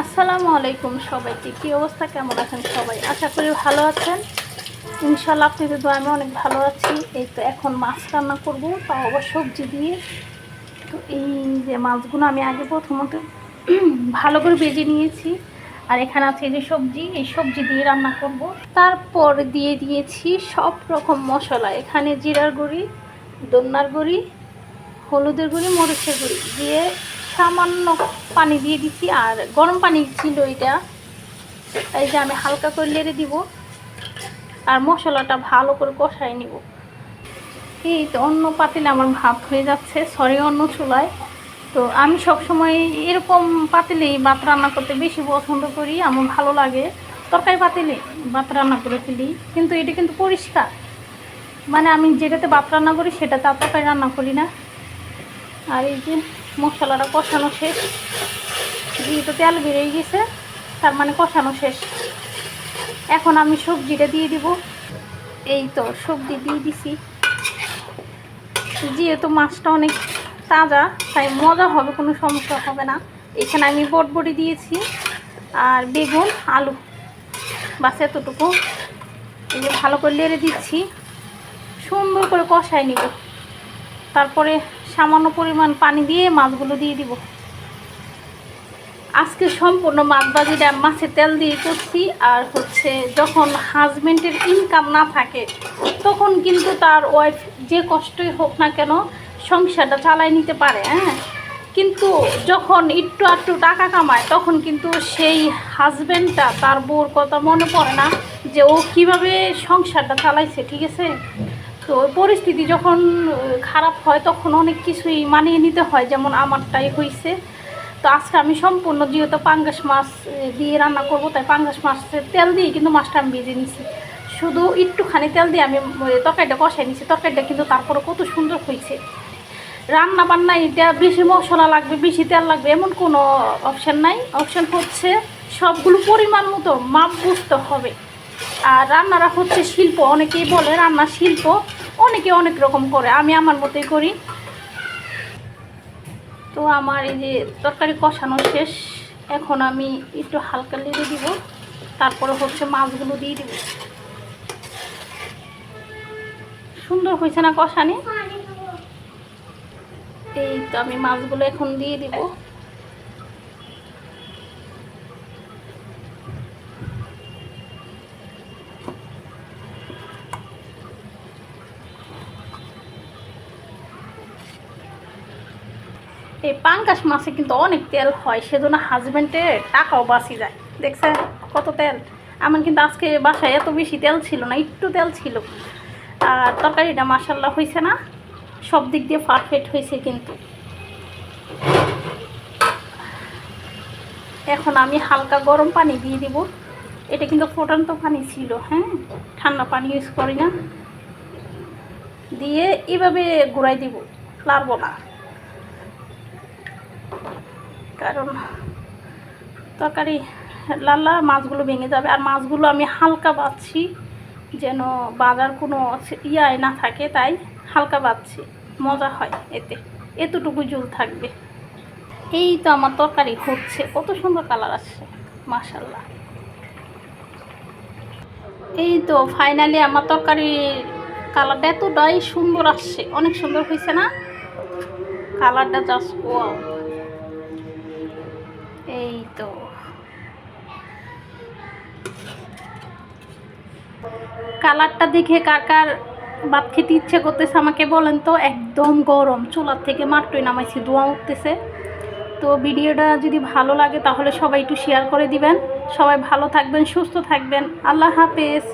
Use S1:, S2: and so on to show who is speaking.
S1: আসসালামু আলাইকুম সবাইকে। কী অবস্থা? কেমন আছেন সবাই? আশা করি ভালো আছেন। ইনশাল্লাহ আপনাদের তো আমি অনেক ভালো আছি। এই তো এখন মাছ রান্না করব, তাও আবার সবজি দিয়ে। তো এই যে মাছগুলো আমি আগে প্রথমত ভালো করে বেজে নিয়েছি। আর এখানে আছে যে সবজি, এই সবজি দিয়ে রান্না করব। তারপর দিয়ে দিয়েছি সব রকম মশলা। এখানে জিরার গুঁড়ি দন্নার গুঁড়ি, হলুদের গুঁড়ি, মরিচের গুঁড়ি। দিয়ে সামান্য পানি দিয়ে দিচ্ছি আর গরম পানি ছিল এটা। এই যে আমি হালকা করে লেড়ে দিব, আর মশলাটা ভালো করে কষাই নিব। এই তো অন্য পাতিলে আমার ভাত হয়ে যাচ্ছে সরি অন্য চুলায়। তো আমি সব সময় এরকম পাতিলেই ভাত রান্না করতে বেশি পছন্দ করি, আমার ভালো লাগে। তরকারি পাতিলে ভাত রান্না করে ফেলি, কিন্তু এটা কিন্তু পরিষ্কার। মানে আমি যেটাতে ভাত রান্না করি, সেটাতে তরকারি রান্না করি না। আর এই যে মশলাটা কষানো শেষ। যেহেতু তেল বেরিয়ে গেছে, তার মানে কষানো শেষ। এখন আমি সবজিটা দিয়ে দিব। এই তো, সবজি দিয়ে দিছি। যেহেতু মাছটা অনেক তাজা, তাই মজা হবে, কোনো সমস্যা হবে না। এখানে আমি বটবটি দিয়েছি আর বেগুন, আলু। বাস এতটুকু। এই যে ভালো করে লেড়ে দিচ্ছি। সুন্দর করে কষাই নিব। তারপরে সামান্য পরিমাণ পানি দিয়ে মাছগুলো দিয়ে দিব। আজকে সম্পূর্ণ মাছ ভাজিটা মাছের তেল দিয়ে করছি আর হচ্ছে যখন হাজবেন্ডের ইনকাম না থাকে, তখন কিন্তু তার ওয়াইফ যে কষ্টই হোক না কেন সংসারটা চালাই নিতে পারে হ্যাঁ? কিন্তু যখন একটু একটু টাকা কামায়, তখন কিন্তু সেই হাজবেন্ডটা তার বউর কথা মনে পড়ে না যে ও কীভাবে সংসারটা চালাইছে, ঠিক আছে? তো পরিস্থিতি যখন খারাপ হয় তখন অনেক কিছুই মানিয়ে নিতে হয়, যেমন আমারটাই হয়েছে তো আজকে আমি সম্পূর্ণ যেহেতু পাঙ্গাস মাছ দিয়ে রান্না করব, তাই পাঙ্গাস মাছের তেল দিয়ে কিন্তু মাছটা আমি ভেজে নিছি। শুধু একটুখানি তেল দিয়ে আমি তরকারিটা কষাই নিছি। তরকারিটা কিন্তু তারপরে কত সুন্দর হয়েছে রান্না বান্না এটা বেশি মশলা লাগবে, বেশি তেল লাগবে, এমন কোনো অপশান নাই। অপশান হচ্ছে সবগুলো পরিমাণ মতো মাপ বুঝতে হবে। আর রান্নারা হচ্ছে শিল্প, অনেকেই বলে রান্না শিল্প, অনেকে অনেক রকম করে, আমি আমার মতোই করি। তো আমার এই যে তরকারি কষানো শেষ, এখন আমি একটু হালকা লেগে দিব, তারপরে হচ্ছে মাছগুলো দিয়ে দিব। সুন্দর হয়েছে না কষানি? এই তো আমি মাছগুলো এখন দিয়ে দিব। এই পাঙ্কাশ মাছে কিন্তু অনেক তেল হয়, সেজন্য হাজব্যান্ডের টাকাও বাঁচি যায়। দেখছেন কত তেল? আমার কিন্তু আজকে বাসায় এত বেশি তেল ছিল না, একটু তেল ছিল। আর তরকারিটা মাসাল্লাহ হয়েছে না, সব দিক দিয়ে পারফেক্ট হয়েছে কিন্তু। এখন আমি হালকা গরম পানি দিয়ে দিব। এটা কিন্তু ফোটান্ত পানি ছিল হ্যাঁ? ঠান্ডা পানি ইউজ করি না। দিয়ে এভাবে ঘুরাই দিব, লাড়বো না। কারণ তরকারি, লাল্লা মাছগুলো ভেঙে যাবে। আর মাছগুলো আমি হালকা বাচ্ছি যেন বাজার কোনো ইয়ায় না থাকে, তাই হালকা বাচ্ছি মজা হয় এতে। এতটুকু জল থাকবে। এই তো আমার তরকারি হচ্ছে। কত সুন্দর কালার আসছে মাশাল্লাহ এই তো ফাইনালি আমার তরকারি কালারটা এতটাই সুন্দর আসছে। অনেক সুন্দর হয়েছে না? কালারটা জাস্ট ওয়াও এই তো কালারটা দেখে কার কার ভাত খেতে ইচ্ছে করতেছে আমাকে বলেন তো, একদম গরম। চুলার থেকে মাত্রই নামাইছি, ধোঁয়া উঠতেছে। তো ভিডিওটা যদি ভালো লাগে তাহলে সবাই একটু শেয়ার করে দিবেন। সবাই ভালো থাকবেন, সুস্থ থাকবেন। আল্লাহ হাফেজ।